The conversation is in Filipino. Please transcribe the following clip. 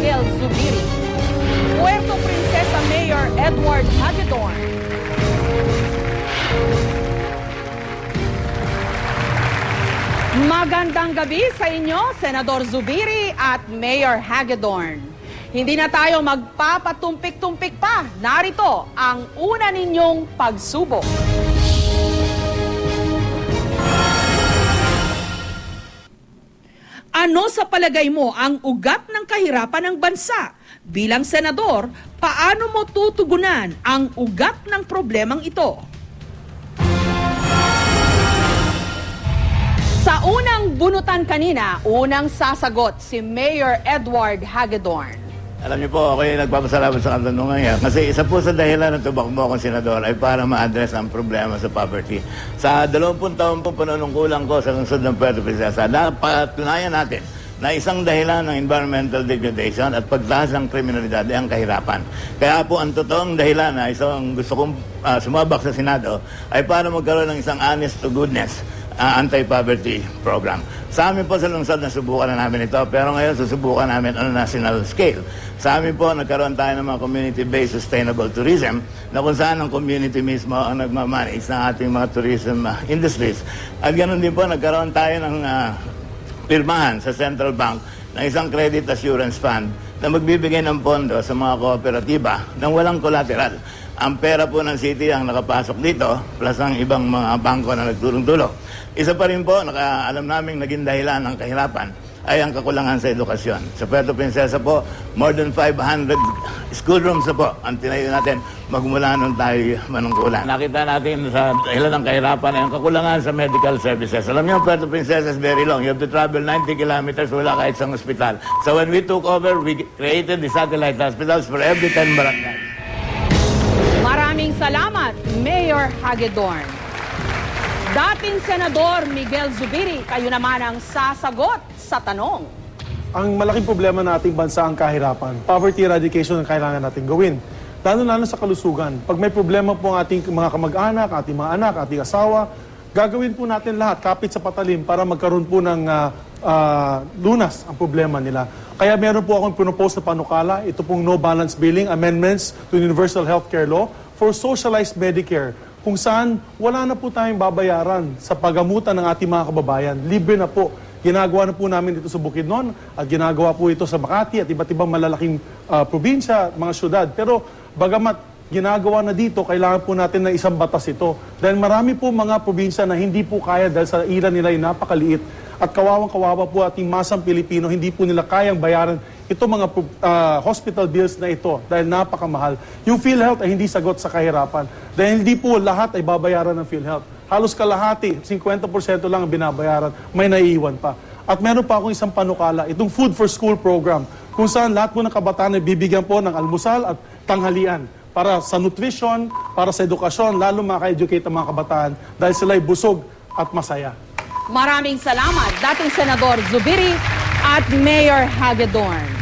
Miguel Zubiri. Puerto Princesa Mayor Edward Hagedorn. Magandang gabi sa inyo, Senador Zubiri at Mayor Hagedorn. Hindi na tayo magpapatumpik-tumpik pa. Narito ang una ninyong pagsubok. Ano sa palagay mo ang ugat ng kahirapan ng bansa? Bilang senador, paano mo tutugunan ang ugat ng problemang ito? Sa unang bunutan kanina, unang sasagot si Mayor Edward Hagedorn. Alam niyo po, ako yung nagpapasalamat sa katanungan niya. Kasi isa po sa dahilan ng tumakbo akong senador ay para ma-address ang problema sa poverty. Sa 20 taon po panunungkulan ko sa lungsod ng Puerto Princesa, napatunayan natin na isang dahilan ng environmental degradation at pagtaas ng kriminalidad ay ang kahirapan. Kaya po ang totoong dahilan na isang gusto kong ah, sumabak sa Senado ay para magkaroon ng isang honest to goodness uh, anti-poverty program. Sa amin po sa lungsod, nasubukan na namin ito, pero ngayon susubukan namin on a national scale. Sa amin po, nagkaroon tayo ng mga community-based sustainable tourism na kung saan ang community mismo ang nagmamanage ng ating mga tourism uh, industries. At ganoon din po, nagkaroon tayo ng uh, pirmahan sa Central Bank ng isang credit assurance fund na magbibigay ng pondo sa mga kooperatiba nang walang collateral. Ang pera po ng city ang nakapasok dito plus ang ibang mga bangko na nagtulong-tulong. Isa pa rin po, naka, alam namin naging dahilan ng kahirapan ay ang kakulangan sa edukasyon. Sa Puerto Princesa po, more than 500 schoolrooms na po ang tinayo natin magmula nung tayo manungkulan. Nakita natin sa dahilan ng kahirapan ay ang kakulangan sa medical services. Alam niyo, Puerto Princesa is very long. You have to travel 90 kilometers, wala kahit isang ospital. So when we took over, we created the satellite hospitals for every 10 barangays. Maraming salamat, Mayor Hagedorn. Dating Senador Miguel Zubiri, kayo naman ang sasagot sa tanong. Ang malaking problema ng ating bansa ang kahirapan. Poverty eradication ang kailangan natin gawin. Lalo-lalo sa kalusugan. Pag may problema po ang ating mga kamag-anak, ating mga anak, ating asawa, gagawin po natin lahat, kapit sa patalim, para magkaroon po ng ah, ah, lunas ang problema nila. Kaya meron po akong pinopose na panukala, ito pong no balance billing, amendments to Universal Healthcare Law for socialized Medicare kung saan wala na po tayong babayaran sa pagamutan ng ating mga kababayan. Libre na po. Ginagawa na po namin dito sa Bukidnon at ginagawa po ito sa Makati at iba't ibang malalaking ah, probinsya mga syudad. Pero bagamat ginagawa na dito, kailangan po natin ng isang batas ito. Dahil marami po mga probinsya na hindi po kaya dahil sa ilan nila ay napakaliit. At kawawang-kawawa po ating masang Pilipino, hindi po nila kayang bayaran ito mga ah, hospital bills na ito dahil napakamahal. Yung PhilHealth ay hindi sagot sa kahirapan. Dahil hindi po lahat ay babayaran ng PhilHealth. Halos kalahati, 50% lang ang binabayaran, may naiiwan pa. At meron pa akong isang panukala, itong Food for School program, kung saan lahat po ng kabataan ay bibigyan po ng almusal at tanghalian para sa nutrition, para sa edukasyon, lalo maka-educate ang mga kabataan dahil sila ay busog at masaya. Maraming salamat, dating Senador Zubiri at Mayor Hagedorn.